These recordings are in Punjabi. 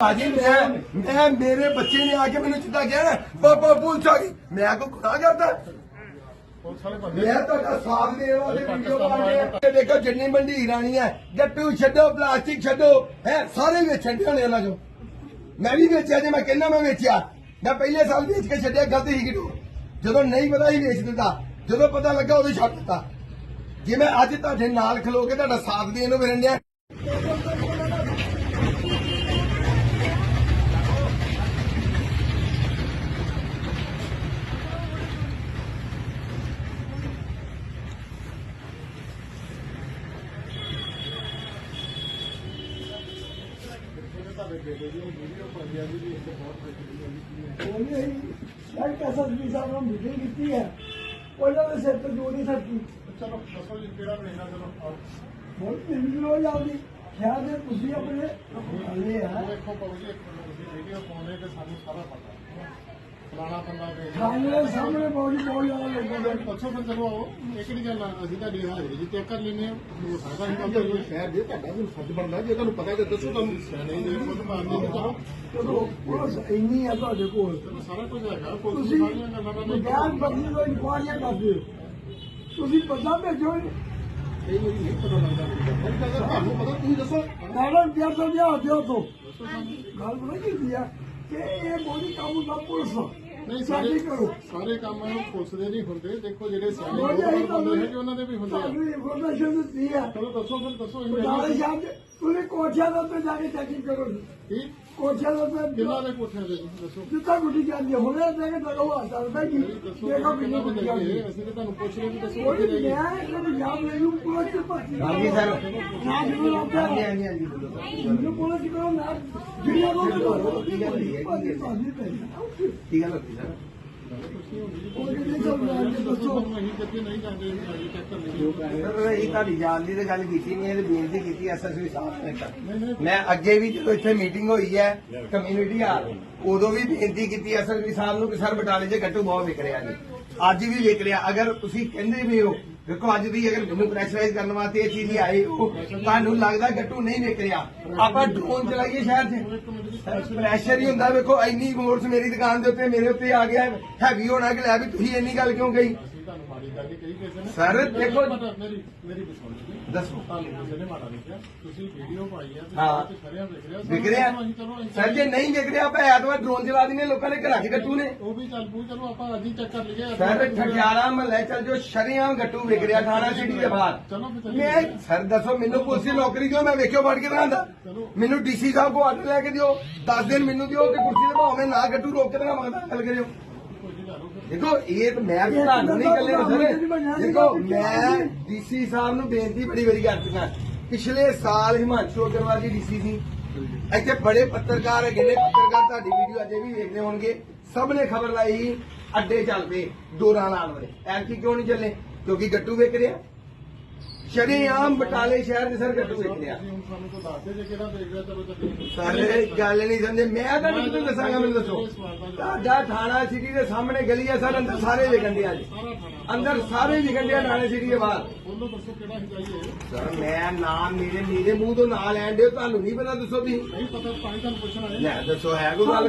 ਭਾਜੀ ਮੈਂ ਮੈਂ ਮੇਰੇ ਬੱਚੇ ਨੇ ਆ ਕੇ ਮੈਨੂੰ ਸਿੱਧਾ ਕਿਹਾ ਨਾ ਪਾਪਾ ਪੁਲਿਸ ਆ ਗਈ। ਮੈਂ ਕੋ ਗੁਨਾਹ ਕਰਦਾ? ਮੈਂ ਤੁਹਾਡਾ ਸਾਥ ਦੇਣ ਵਾਲੇ ਵੀਡੀਓ ਬਣਾ ਕੇ ਦੇਖੋ ਜਿੰਨੀ ਮੰਡੀ ਰਾਣੀ ਹੈ ਗੱਟੂ ਛੱਡੋ ਪਲਾਸਟਿਕ ਛੱਡੋ ਹੈ ਸਾਰੇ ਵੇਚਣ ਦੇ ਹੋਣੇ ਉਹਨਾਂ ਚੋਂ। ਮੈਂ ਵੀ ਵੇਚਿਆ ਜੇ ਮੈਂ ਕਹਿੰਦਾ ਮੈਂ ਵੇਚਿਆ। ਮੈਂ ਪਹਿਲੇ ਸਾਲ ਵੇਚ ਕੇ ਛੱਡਿਆ ਗਲਤ ਹੀ ਕਿਡੋ ਜਦੋਂ ਨਹੀਂ ਪਤਾ ਹੀ ਵੇਚ ਦਿੰਦਾ ਜਦੋਂ ਪਤਾ ਲੱਗਾ ਉਦੋਂ ਛੱਡ ਦਿੱਤਾ। ਜੇ ਮੈਂ ਅੱਜ ਤੁਹਾਡੇ ਨਾਲ ਖਲੋ ਕੇ ਤੁਹਾਡਾ ਸਾਥ ਦੇਣ ਨੂੰ ਫਿਰਨ ਡਿਆ ਹੈ ਉਹਨੇ ਸ਼ਾਇਦ ਸਾਹਿਬ ਮੀਟਿੰਗ ਕੀਤੀ ਹੈ। ਉਹਨਾਂ ਦੇ ਸਿਰ ਤੇ ਜੋ ਨਹੀਂ ਸਕਦੀ ਚਲੋ ਦੱਸੋ ਜੀ ਕਿਹੜਾ ਮਹੀਨਾ ਚਲੋ ਆਓ। ਹੁਣ ਤਿੰਨ ਰੋਜ਼ ਆਉਂਦੀ। ਖਿਆਲ ਦੇ ਤੁਸੀਂ ਆਪਣੇ ਹਲੇ ਆ। ਦੇਖੋ ਮਿੰਟ ਤੁਸੀਂ ਵੀਡੀਓ ਪਾਉਣੇ ਤੇ ਸਾਨੂੰ ਸਾਰਾ ਪਤਾ। ਬੰਦਾ ਸਾਹਮਣੇ ਬਹੁਤ ਬਹੁਤ ਜ਼ਿਆਦਾ ਲੋਕਾਂ ਦੇ ਪੁੱਛੋ ਫਿਰ ਚਲੋ ਆਓ ਇਹ ਕਿਹੜੀ ਗੱਲ ਆ ਅਸੀਂ ਹਾਜ਼ਰੀ ਜੀ ਚੈੱਕ ਕਰ ਲੈਨੇ ਆ ਹੋ ਸਕਦਾ ਹੀ ਕੰਮ ਕੋਈ ਸ਼ਹਿਰ ਦੇ ਤੁਹਾਡਾ ਵੀ ਫਰਜ਼ ਬਣਦਾ ਜੇ ਤੁਹਾਨੂੰ ਪਤਾ ਹੈ ਤਾਂ ਦੱਸੋ ਤੁਹਾਨੂੰ। ਸਿਆਣੇ ਦੇ ਖੁਦ ਮਾਰਦੇ ਨੇ ਚਲੋ ਚਲੋ ਪੁਲਿਸ ਇੰਨੀ ਹੈ ਤੁਹਾਡੇ ਕੋਲ। ਚਲੋ ਸਾਰਾ ਕੁਝ ਹੈਗਾ ਕੋਈ ਤੁਸੀਂ ਸਾਰੀਆਂ ਗੱਲਾਂ ਦਾ ਨਹੀਂ ਬਿਆਨ ਬਦਲੀ ਕੋਈ ਇਨਕੁਆਰੀਆਂ ਕਰਦੇ ਹੋ। ਤੁਸੀਂ ਪਤਾ ਭੇਜੋ ਇਹ ਮੇਰੀ ਨਹੀਂ ਪਤਾ ਲੱਗਦਾ ਮੇਰੀ ਗੱਲ ਦਾ ਤੁਹਾਨੂੰ ਪਤਾ ਤੁਸੀਂ ਦੱਸੋ। ਮੈਡਮ ਕਿਹਾ ਤੋਂ ਲਿਆ ਦਿਓ ਤੋਂ। ਗੱਲ ਬਣਾ ਕੀ ਆ? ਕਿ ਇਹ ਬੋਲੀ ਕਾਬੂ ਦਾ ਪੁਲਿਸ। ਸਾਡੀ ਕਰੋ। ਸਾਰੇ ਕੰਮ ਪੁਲਿਸ ਦੇ ਨਹੀਂ ਹੁੰਦੇ। ਦੇਖੋ ਜਿਹੜੇ ਸਿਆਣੇ ਲੋਕ ਹੁੰਦੇ ਹੈਗੇ ਉਹਨਾਂ ਦੇ ਵੀ ਹੁੰਦੇ ਆ। ਇਨਫੋਰਮੇਸ਼ਨ ਦਿੱਤੀ ਚਲੋ ਦੱਸੋ ਫਿਰ ਦੱਸੋ ਅਸੀਂ ਤੁਸੀਂ ਕੋਠਿਆਂ ਦੇ ਉੱਤੇ ਜਾ ਕੇ ਚੈਕਿੰਗ ਕਰੋ ਕੀ? ਕੋਠਿਆਂ ਦੇ ਉੱਤੇ ਕਿੰਨਾ ਦੇ ਕੋਠਿਆਂ ਦੇ? ਜੀ? ਦੱਸੋ। ਜਿੱਦਾਂ ਗੁੱਡੀ ਜਾਂਦੀ ਹੈ। ਹੁਣੇ ਦੇ ਕੇ ਉਹ ਹੱਸਦਾ ਹੁੰਦਾ ਕਿ ਦੇਖੋ ਕਿੰਨੀ ਗੁੱਡੀ ਜਾਂਦੀ ਹੈ। ਅਸੀਂ ਤਾਂ ਤੁਹਾਨੂੰ ਪੁੱਛ ਰਹੇ ਵੀ ਦੱਸੋ ਉਹ ਵੀ ਜਾਈਏ ਮੈਂ ਇਹਨੂੰ ਯਾਦ ਨਹੀਂ ਨੂੰ ਪੂਰਾ ਭਰਤੀ ਹਾਂਜੀ ਸਰ। ਨਾ ਲੱਗਦਾ ਹਾਂਜੀ ਹਾਂਜੀ ਹਾਂਜੀ ਮੈਨੂੰ ਪੂਰਾ ਕਰੋ। ਨਾ ਭਾਜੀ ਕੀ ਗੱਲ ਹੋਈ ਸਰ। ਉਹ ਜਿਹੜੀ ਚੱਲਦਾ ਹੈ ਦੱਸੋ ਅਸੀਂ ਤੁਹਾਡੀ ਜਾਨ ਦੀ ਤਾਂ ਗੱਲ ਕੀਤੀ ਨਹੀਂ ਇਹ ਬੇਨਤੀ ਕੀਤੀ ਐਸਐਸਪੀ ਸਾਹਿਬ ਨੇ ਨਹੀਂ ਮੈਂ ਅੱਗੇ ਵੀ ਜਦੋਂ ਇੱਥੇ ਮੀਟਿੰਗ ਹੋਈ ਹੈ ਕਮਿਊਨਿਟੀ ਹਾਲ, ਉਦੋਂ ਵੀ ਬੇਨਤੀ ਕੀਤੀ ਐਸਐਸਪੀ ਸਾਹਿਬ ਨੂੰ ਕਿ ਸਰ ਬਟਾਲੇ 'ਚ ਗੱਟੂ ਬਹੁਤ ਵਿਕ ਰਿਹਾ ਜੀ। ਅੱਜ ਵੀ ਵਿਕ ਰਿਹਾ। ਅਗਰ ਤੁਸੀਂ ਕਹਿੰਦੇ ਵੀ ਹੋ ਦੇਖੋ, ਅੱਜ ਵੀ ਅਗਰ ਮੈਨੂੰ ਪ੍ਰੈਸ਼ਰਾਈਜ਼ ਕਰਨ ਵਾਸਤੇ ਇਹ ਚੀਜ਼ ਹੀ ਆਈ ਹੋ ਤੁਹਾਨੂੰ ਲੱਗਦਾ ਗੱਟੂ ਨਹੀਂ ਵਿਕ ਰਿਹਾ ਆਪਾਂ ਡਰੋਨ ਚਲਾਈਏ ਸ਼ਹਿਰ 'ਚ। ਪ੍ਰੈਸ਼ਰ ਹੀ ਹੁੰਦਾ, ਵੇਖੋ, ਇੰਨੀ ਫੋਰਸ ਮੇਰੀ ਦੁਕਾਨ ਦੇ ਉੱਤੇ, ਮੇਰੇ ਉੱਤੇ ਆ ਗਿਆ, ਹੈਵੀ ਹੋਣਾ ਕਿ ਲੈ ਵੀ ਤੁਸੀਂ ਇੰਨੀ ਗੱਲ ਕਿਉਂ ਕਹੀ? ਮਾੜੀ ਗੱਲ ਨਹੀਂ ਕਹੀ ਕਿਸੇ ਨੇ। ਸਰ, ਮੇਰੀ- ਦੇਖੋ- ਮੇਰੀ ਮੇਰੀ ਸੁਣੋ ਜੀ। ਦੱਸੋ। ਤੁਹਾਨੂੰ ਕਿਸੇ ਨੇ ਮਾੜਾ ਨਹੀਂ ਕਿਹਾ ਤੁਸੀਂ ਵੀਡੀਓ ਪਾਈ ਆ ਤੇ ਹਾਂ। ਤੇ ਖਰਿਆ ਵਿਖ ਰਿਹਾ ਵਿਕ ਰਿਹਾ ਅਸੀਂ ਚਲੋ ਅਸੀਂ ਸਰ ਜੇ ਨਹੀਂ ਵਿਕ ਰਿਹਾ ਆਪਾਂ ਐਤਵਾਰ ਡਰੋਨ ਚਲਾ ਦਿੰਦੇ ਲੋਕਾਂ ਦੇ ਘਰਾਂ 'ਚ ਗੱਟੂ ਨੇ। ਉਹ ਵੀ ਚੱਲ ਪੂ ਚਲੋ ਆਪਾਂ ਅੱਜ ਹੀ ਚੈੱਕ ਕਰ ਲਈਏ ਸਰ ਠਠਿਆਰਾ ਮਹੱਲੇ ਚੱਲ ਜੋ ਸ਼ਰੀਆਂ ਗੱਟੂ ਵਿਕ ਰਿਹਾ ਥਾਣਾ ਸਿਟੀ ਦੇ ਬਾਹਰ। ਚਲੋ ਫਿਰ ਚੱਲੀਏ। ਮੈਂ ਸਰ ਦੱਸੋ ਮੈਨੂੰ ਪੁਲਿਸ ਦੀ ਨੌਕਰੀ ਦਿਓ ਮੈਂ ਵੇਖਿਓ ਵੜ ਕੇ ਦਿਖਾਉਂਦਾ। ਮੈਨੂੰ ਡੀਸੀ ਸਾਹਿਬ ਕੋ ਆਰਡਰ ਲੈ ਕੇ ਦਿਓ। 10 ਦਿਨ ਮੈਨੂੰ ਦਿਓ ਕਿ ਕੁਰਸੀ ਤੇ ਭਾਵੇਂ ਨਾ ਗੱਟੂ ਰੋਕ ਕੇ ਦਿਖਾ ਮੰਗਦਾ ਗੱਲ ਕਰਿਓ। ਦੇਖੋ ਇਹ ਤਾਂ ਮੈਂ ਵੀ ਤੁਹਾਨੂੰ ਨਹੀਂ ਕੱਲੇ ਸਰ ਦੇਖੋ ਮੈਂ ਡੀਸੀ ਸਾਹਿਬ ਨੂੰ ਬੇਨਤੀ ਬੜੀ ਵਾਰੀ ਕਰ ਚੁੱਕਾ। ਪਿਛਲੇ ਸਾਲ ਹਿਮਾਂਸ਼ੂ ਅਗਰਵਾਲ ਜੀ ਡੀਸੀ ਸੀ। ਇੱਥੇ ਬੜੇ ਪੱਤਰਕਾਰ ਹੈਗੇ ਨੇ। ਪੱਤਰਕਾਰ ਤੁਹਾਡੀ ਵੀਡੀਓ ਅਜੇ ਵੀ ਵੇਖਦੇ ਹੋਣਗੇ। ਸਭ ਨੇ ਖਬਰ ਲਾਈ ਅੱਡੇ ਚੱਲ ਪਏ ਡੋਰਾਂ ਲਾਉਣ ਵਾਲੇ। ਐਤਕੀ ਕਿਉਂ ਨਹੀਂ ਚੱਲੇ? ਕਿਉਂਕਿ ਗੱਟੂ ਵਿਕ ਰਿਹਾ। ਸ਼ਰੇਆਮ ਬਟਾਲੇ ਸ਼ਹਿਰ ਦੇ ਸਰ ਗੱਟੂ ਵਿਕ ਰਿਹਾ ਸਾਨੂੰ ਤਾਂ ਦੱਸ ਦੇ ਜੇ ਕਿਹੜਾ ਦੇਖ ਰਿਹਾ ਚਲੋ ਚੱਲੀਏ ਸਾਰੇ ਗੱਲ ਨਹੀਂ ਸਮਝੇ। ਮੈਂ ਤਾਂ ਕਿਹਨੂੰ ਦੱਸਾਂਗਾ, ਮੈਨੂੰ ਦੱਸੋ। ਤੁਹਾਡਾ ਥਾਣਾ ਸਿਟੀ ਦੇ ਸਾਹਮਣੇ ਗਲੀ ਆ ਸਰ, ਅੰਦਰ ਸਾਰੇ ਵਿਕਣ ਦੇ ਅੱਜ। ਅੰਦਰ ਸਾਰੇ ਵਿਕਣ ਦੇ ਥਾਣਾ ਸਿਟੀ ਦੇ ਬਾਹਰ। ਬੋਲੋ ਦੱਸੋ ਕਿਹੜਾ ਹੀ ਜਾਈਏ ਸਰ ਮੈਂ ਨਾਮ ਮੇਰੇ ਮੇਰੇ ਮੂੰਹ ਤੋਂ ਨਾਂ ਲੈਣ ਦਿਓ ਤੁਹਾਨੂੰ ਨਹੀਂ ਪਤਾ ਦੱਸੋ ਤੁਸੀਂ ਨਹੀਂ ਪਤਾ ਤਾਂ ਹੀ ਤੁਹਾਨੂੰ ਪੁੱਛਣਾ ਹੈ ਲੈ ਦੱਸੋ ਹੈ ਕੋਈ ਗੱਲ?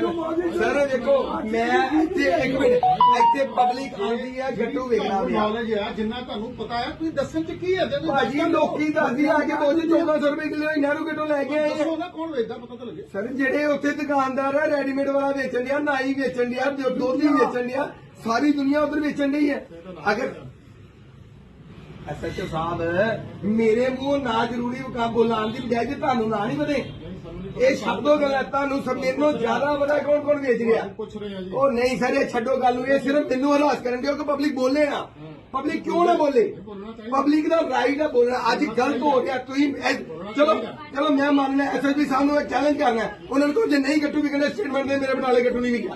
ਸਰ ਦੇਖੋ ਮੈਂ ਇੱਥੇ ਇੱਕ ਮਿੰਟ ਇੱਥੇ ਪਬਲਿਕ ਆਉਂਦੀ ਹੈ ਗੱਟੂ ਵੇਚਣਾ ਪਿਆ ਨੌਲੇਜ ਆ ਜਿੰਨਾ ਤੁਹਾਨੂੰ ਪਤਾ ਹੈ ਤੁਸੀਂ ਦੱਸਣ ਚ ਕੀ ਹੈ ਜੇ ਤੁਸੀਂ ਭਾਜੀ ਲੋਕੀ ਦੱਸਦੀ ਆ ਕੇ ਦੋਜੀ 1400 ਰੁਪਏ ਕਿਲੋ ਨਹਿਰੂ ਕਿਟੋ ਲੈ ਕੇ ਆਏ ਆ। ਦੱਸੋ ਨਾ ਕੌਣ ਵੇਚਦਾ ਪਤਾ ਤਾਂ ਲੱਗੇ। ਸਰ ਜਿਹੜੇ ਉੱਥੇ ਦੁਕਾਨਦਾਰ ਆ ਰੈਡੀਮੇਡ ਵਾਲਾ ਵੇਚਣ ਡਿਆ ਨਾਈ ਵੇਚਣ ਡਿਆ ਦੁ- ਦੁੱਧ ਹੀ ਵੇਚਣ ਡਿਆ ਸਾਰੀ ਦੁਨੀਆ ਉਧਰ ਵੇਚਣ ਡਈ ਹੈ ਅਗਰ ਐਸਐਚਓ ਸਾਹਿਬ ਮੇਰੇ ਮੂੰਹ ਨਾ ਜ਼ਰੂਰੀ ਕੰਮ ਬੋਲਾਉਣ ਦੀ ਬਜਾਏ ਜੇ ਤੁਹਾਨੂੰ ਨਾ ਨਹੀਂ ਪਤੇ ਇਹ ਛੱਡੋ ਗੱਲ ਤੁਹਾਨੂੰ ਸਭ ਮੈਨੂੰ ਜ਼ਿਆਦਾ ਪਤਾ ਕੌਣ ਕੌਣ ਵੇਚ ਰਿਹਾ। ਪੁੱਛ ਰਹੇ ਆ ਜੀ। ਉਹ ਨਹੀਂ ਸਰ ਇਹ ਛੱਡੋ ਗੱਲ ਨੂੰ ਇਹ ਸਿਰਫ ਮੈਨੂੰ ਹਰਾਸ ਕਰਨ ਦਿਓ ਕਿ ਪਬਲਿਕ ਬੋਲੇ ਨਾ। ਪਬਲਿਕ ਕਿਉਂ ਨਾ ਬੋਲੇ? ਪਬਲਿਕ ਦਾ ਰਾਈਟ ਹੈ ਬੋਲਣਾ ਅੱਜ ਗਲਤ ਹੋ। ਗਿਆ ਤੁਸੀਂ ਚਲੋ ਚਲੋ ਮੈਂ ਮੰਨਣਾ ਐਸਐਸਪੀ ਸਾਹਿਬ ਨੂੰ ਚੈਲੰਜ ਕਰਨਾ। ਉਹਨਾਂ ਨੂੰ ਕਹੋ ਜੇ ਨਹੀਂ ਗੱਟੂ ਵਿਕਣੇ ਸਟੇਟਮੈਂਟ ਦੇ ਮੇਰੇ ਬਟਾਲੇ ਗੱਟੂ ਨਹੀਂ ਵਿਕਿਆ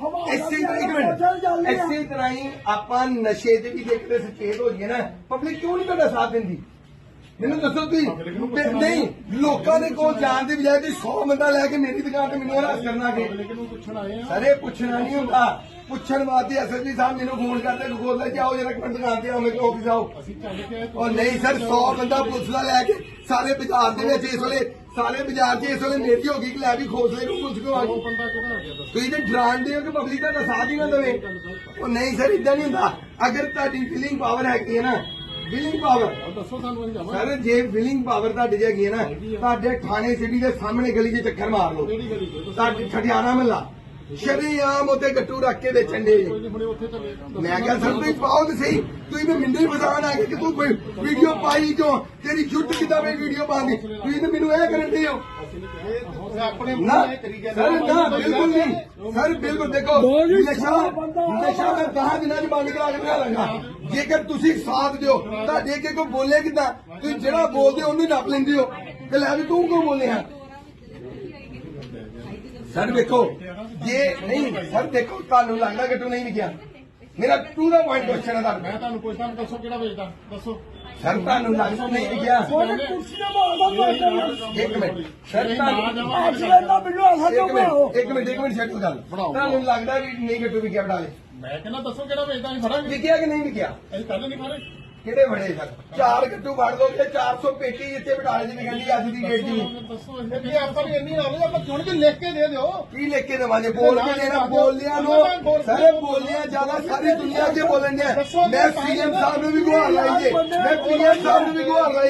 ਹਵਾ ਇਸੇ ਨਾਲ ਇੱਕ ਮਿੰਟ। ਇਸੇ ਤਰ੍ਹਾਂ ਹੀ ਆਪਾਂ ਨਸ਼ੇ ਤੇ ਵੀ ਦੇਖਦੇ ਸੁਚੇਤ ਹੋ ਜਾਈਏ ਨਾ ਪਬਲਿਕ ਕਿਉਂ ਨਹੀਂ ਤੁਹਾਡਾ ਸਾਥ ਦਿੰਦੀ? ਮੈਨੂੰ ਦੱਸੋ ਤੁਸੀਂ। ਨਹੀਂ ਲੋਕਾਂ ਦੇ ਕੋਲ ਜਾਣ ਦੀ ਬਜਾਏ ਤੁਸੀਂ 100 ਬੰਦਾ ਲੈ ਕੇ ਮੇਰੀ ਦੁਕਾਨ ਤੇ ਮੈਨੂੰ ਹਰਾਸ ਕਰਨਾ ਕਿ ਪਬਲਿਕ ਨੂੰ ਪੁੱਛਣ ਆਏ ਆ। ਸਾਰੇ ਪੁੱਛਣਾ ਨਹੀਂ ਹੁੰਦਾ। ਪੁੱਛਣ ਵਾਸਤੇ ਐਸਐਸਪੀ ਸਾਹਿਬ ਮੈਨੂੰ ਫੋਨ ਕਰਦੇ ਗੋਲ ਲੈ ਜਾਓ ਜਰਾ ਇੱਕ ਮਿੰਟ ਦੁਕਾਨ ਤੇ ਆਓ ਮੇਰੇ ਆਫਿਸ ਆਓ। ਅਸੀਂ ਚੱਲ ਕੇ ਆਏ ਉਹ ਨਹੀਂ ਸਰ 100 ਬੰਦਾ ਪੁਲਿਸ ਦਾ ਲੈ ਕੇ ਸਾਰੇ ਬਾਜ਼ਾਰ ਦੇ ਵਿੱਚ ਇਸ ਵੇਲੇ ਸਾਰੇ ਬਾਜ਼ਾਰ 'ਚ ਇਸ ਵੇਲੇ ਮੇਰੀ ਹੋ ਗਈ ਕਿ ਲੈ ਵੀ ਖੋਸਲੇ ਨੂੰ ਪੁਲਿਸ ਕਿਉਂ ਆ ਗਈ। ਤੁਸੀਂ ਤੇ ਡਰਾਉਂਦੇ ਹੋ ਕਿ ਪਬਲਿਕ ਦਾ ਸਾਥ ਹੀ ਨਾ ਦੇਵੇ। ਉਹ ਨਹੀਂ ਸਰ ਇਦਾਂ ਨਹੀਂ ਹੁੰਦਾ। ਅਗਰ ਤੁਹਾਡੀ ਵਿਲਿੰਗ ਪਾਵਰ ਹੈਗੀ ਹੈ ਨਾ ਵਿਲਿੰਗ ਪਾਵਰ ਉਹ ਦੱਸੋ ਸਾਨੂੰ ਅਸੀਂ ਜਾਵਾਂਗੇ। ਸਰ ਜੇ ਵਿਲਿੰਗ ਪਾਵਰ ਤੁਹਾਡੀ 'ਚ ਹੈਗੀ ਹੈ ਨਾ ਤੁਹਾਡੇ ਥਾਣੇ ਸਿਟੀ ਦੇ ਸਾਹਮਣੇ ਗਲੀ 'ਚ ਚੱਕਰ ਮਾਰ ਲਓ। ਤੁਹਾਡੇ ਛੜਿਆਣਾ ਮਹੱਲਾ। ਸ਼ਰੀਆਮ ਉੱਤੇ ਗੱਟੂ ਰੱਖ ਕੇ ਵੇਚਣ ਦੇ। ਮੈਂ ਕਿਹਾ ਸਰ ਤੁਸੀਂ ਪਾਓ ਤੇ ਸਹੀ। ਤੁਸੀਂ ਵੀ ਮਿੰਦੇ ਬਜ਼ਾਨ ਆ ਗਏ ਕਿ ਤੂੰ ਕੋਈ ਵੀਡੀਓ ਪਾਈ ਕਿਉਂ? ਤੇਰੀ ਜੁੱਟ ਕਿਦਾਂ ਵੀ ਵੀਡੀਓ ਪਾਉਂਦੀ ਤੁਸੀਂ ਤਾਂ ਮੈਨੂੰ ਇਹ ਕਰਨ ਦੇ ਹੋ। ਨਾ ਸਰ ਨਾ ਬਿਲਕੁਲ ਨਹੀਂ। ਸਰ ਬਿਲਕੁਲ ਦੇਖੋ ਨਸ਼ਾ ਨਸ਼ਾ ਮੈਂ 10 ਦਿਨਾਂ ਚ ਬੰਦ ਕਰਾ ਕੇ ਬਣਾ ਲਾਂਗਾ ਜੇਕਰ ਤੁਸੀਂ ਸਾਥ ਦਿਓ ਤੁਹਾਡੇ ਅੱਗੇ ਕੋਈ ਬੋਲੇ ਕਿਦਾਂ? ਤੁਸੀਂ ਜਿਹੜਾ ਬੋਲਦੇ ਹੋ ਉਹਨੂੰ ਹੀ ਨੱਪ ਲੈਂਦੇ ਹੋ। ਤੇ ਲੈ ਵੀ ਤੂੰ ਕਿਉਂ ਬੋਲੇ ਆ? ਸਰ ਦੇਖੋ ਜੇ ਨਹੀਂ ਸਰ ਦੇਖੋ ਤੁਹਾਨੂੰ ਲੱਗਦਾ ਕਿ ਤੂੰ ਨਹੀਂ ਵਿਕਿਆ। ਮੇਰਾ ਟੂ ਦਾ ਪੁਆਇੰਟ ਕੁਐਸਚਨ ਹੈ ਤੁਹਾਨੂੰ ਮੈਂ ਤੁਹਾਨੂੰ ਪੁੱਛਦਾ ਦੱਸੋ ਕਿਹੜਾ ਵੇਚਦਾ? ਦੱਸੋ। ਸਰ ਤੁਹਾਨੂੰ ਲੱਗਦਾ ਨਹੀਂ ਮਾਰਦਾ ਇੱਕ ਮਿੰਟ ਸਰ ਤੁਹਾਨੂੰ ਇੱਕ ਬਣਾਓ ਮਿੰਟ ਇੱਕ ਮਿੰਟ ਇੱਕ ਮਿੰਟ ਛੱਡੋ ਗੱਲ। ਬਣਾਓ। ਤੁਹਾਨੂੰ ਲੱਗਦਾ ਵੀ ਨਹੀਂ ਗੱਟੂ ਵਿਕਿਆ ਬਟਾਲੇ ਮੈਂ ਕਹਿੰਦਾ ਦੱਸੋ ਕਿਹੜਾ ਵੇਚਦਾ ਅਸੀਂ ਫੜਾਂਗੇ। ਵਿਕਿਆ ਕਿ ਨਹੀਂ ਵਿਕਿਆ? ਅਸੀਂ ਕੱਲ ਨਹੀਂ ਫੜੇ। ਕਿਹੜੇ ਬੜੇ ਸਰ ਚਾਰ ਗੱਟੂ ਵੜ ਦੋ ਤੇ 400 ਪੇਟੀ ਇੱਥੇ ਬਟਾਲੇ ਦੀ ਵਿਕਣੀ ਅੱਜ ਦੀ ਡੇਟ ਦੀ। ਦੱਸੋ ਇਹ ਆਪਾਂ ਨੂੰ ਇੰਨੀ ਨੌਲੇਜ ਆਪਾਂ ਚੁਣ ਕੇ ਲਿਖ ਕੇ ਦੇ ਦਿਓ। ਕੀ ਲੈ ਕੇ ਦੇਵਾਂਗੇ? ਬੋਲ ਕੇ ਦੇਣਾ ਬੋਲਿਆ ਨੂੰ ਸਾਰੇ ਬੋਲਿਆ ਜ਼ਿਆਦਾ ਸਾਰੀ ਦੁਨੀਆ 'ਚ ਬੋਲਣ ਦੇ ਮੈਂ ਸੀਐਮ ਸਾਹਿਬ ਨੂੰ ਵੀ ਗੁਹਾਰ ਲਾਈ ਜੇ। ਮੈਂ ਪੀਐਮ ਸਾਹਿਬ ਨੂੰ ਵੀ ਗੁਹਾਰ ਲਾਈ